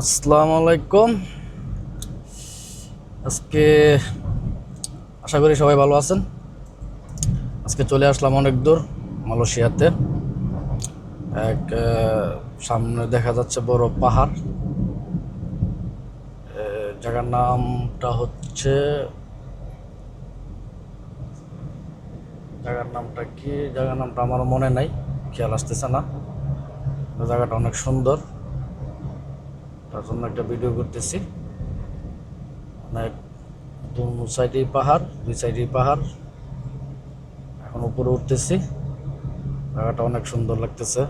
আসসালামু আলাইকুম আজকে আশা করি সবাই ভালো আছেন। আজকে চলে আসলাম অনেক দূর, মালয়েশিয়াতে। এক সামনে দেখা যাচ্ছে বড় পাহাড়। জায়গার নামটা হচ্ছে জায়গার নামটা কি? জায়গার নামটা আমার মনে নাই, খেয়াল আসতেছে না। জায়গাটা অনেক সুন্দর। তার জন্য একটা ভিডিও করতেছি। দু সাইডেই পাহাড়, দুই সাইডেই পাহাড়। এখন উপরে উঠতেছি। জায়গাটা অনেক সুন্দর লাগতেছে।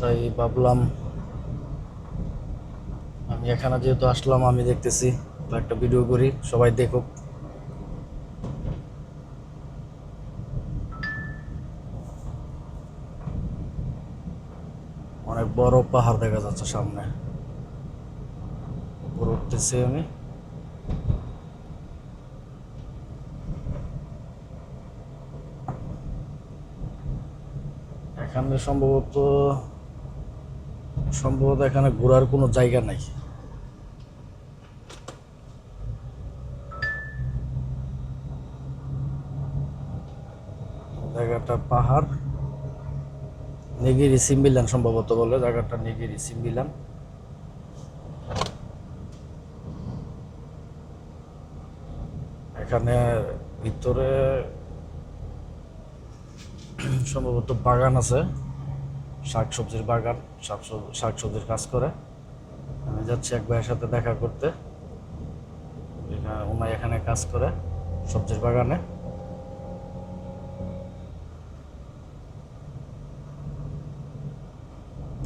তাই ভাবলাম, আমি এখানে যেহেতু আসলাম, আমি দেখতেছি, একটা ভিডিও করি, সবাই দেখুক। অনেক বড় পাহাড় দেখা যাচ্ছে সামনে। উপরে উঠতেছি আমি। এখানে সম্ভবত সম্ভবত এখানে ঘোরার কোনো জায়গা নাই। জায়গাটা পাহাড়। নেগিরি সিম্বিলান সম্ভবত বলে, জায়গাটা নেগিরি সিম্বিলান এখানে ভিতরে সম্ভবত বাগান আছে শাক সবজির বাগান শাক সবজির কাজ করে। আমি যাচ্ছি এক ভাইয়ের সাথে দেখা করতে। ওনাই এখানে কাজ করে সবজির বাগানে।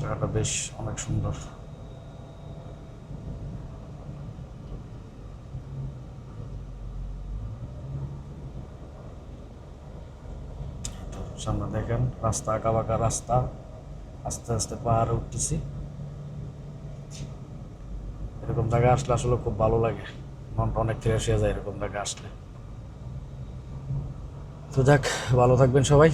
জায়গাটা বেশ অনেক সুন্দর। সামনে দেখেন, রাস্তা আঁকা বাঁকা রাস্তা। আস্তে আস্তে পাহাড়ে উঠতেছি। এরকম জায়গা আসলে আসলে খুব ভালো লাগে। মনটা অনেক ফ্রেশ হয়ে যায় এরকম জায়গা আসলে। তো যাক, ভালো থাকবেন সবাই।